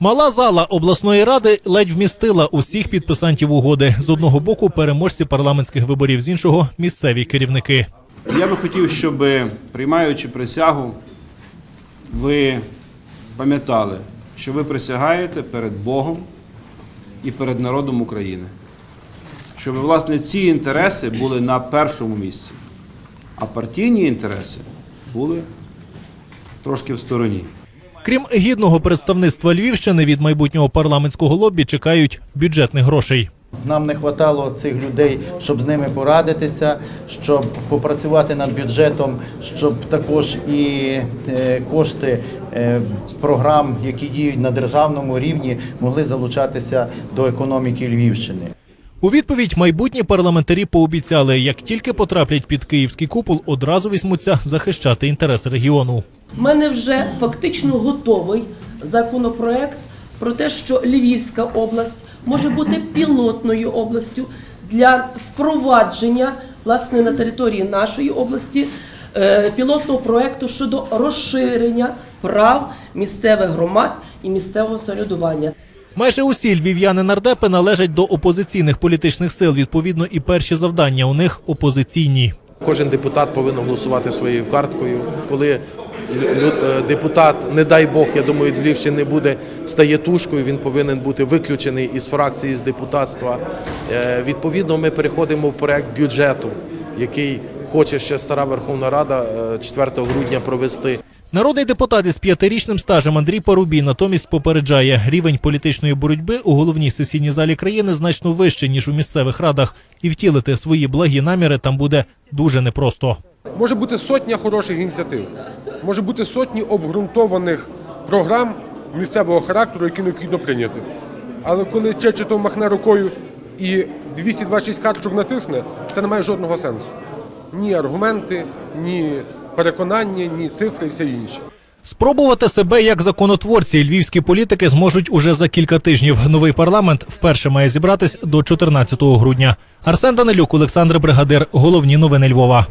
Мала зала обласної ради ледь вмістила усіх підписантів угоди. З одного боку переможці парламентських виборів, з іншого місцеві керівники. Я би хотів, щоб приймаючи присягу, ви пам'ятали, що ви присягаєте перед Богом і перед народом України. Щоб, власне, ці інтереси були на першому місці, а партійні інтереси були трошки в стороні. Крім гідного представництва Львівщини від майбутнього парламентського лобі чекають бюджетних грошей. Нам не вистачало цих людей, щоб з ними порадитися, щоб попрацювати над бюджетом, щоб також і е, кошти е, програм, які діють на державному рівні, могли залучатися до економіки Львівщини. У відповідь майбутні парламентарі пообіцяли, як тільки потраплять під київський купол, одразу візьмуться захищати інтереси регіону. У мене вже фактично готовий законопроект про те, що Львівська область може бути пілотною областю для впровадження власне на території нашої області е, пілотного проекту щодо розширення прав місцевих громад і місцевого самоврядування. Майже усі львів'яни нардепи належать до опозиційних політичних сил. Відповідно, і перші завдання у них опозиційні. Кожен депутат повинен голосувати своєю карткою. Коли депутат, не дай Бог, я думаю, Львівщини не буде стає тушкою, він повинен бути виключений із фракції з депутатства. Е, Відповідно, ми переходимо в проект бюджету, який хоче ще стара Верховна Рада е, 4 грудня провести. Народний депутат із п'ятирічним стажем Андрій Парубій натомість попереджає, рівень політичної боротьби у головній сесійній залі країни значно вищий, ніж у місцевих радах, і втілити свої благі наміри там буде дуже непросто. Може бути сотня хороших ініціатив, може бути сотні обґрунтованих програм місцевого характеру, які необхідно прийняти. Але коли Чечетов махне рукою і 226 карточок натисне, це не має жодного сенсу. Ні аргументи, ні переконання, ні цифри і все інше. Спробувати себе як законотворці львівські політики зможуть уже за кілька тижнів. Новий парламент вперше має зібратись до 14 грудня. Арсен Данилюк, Олександр Бригадир. Головні новини Львова.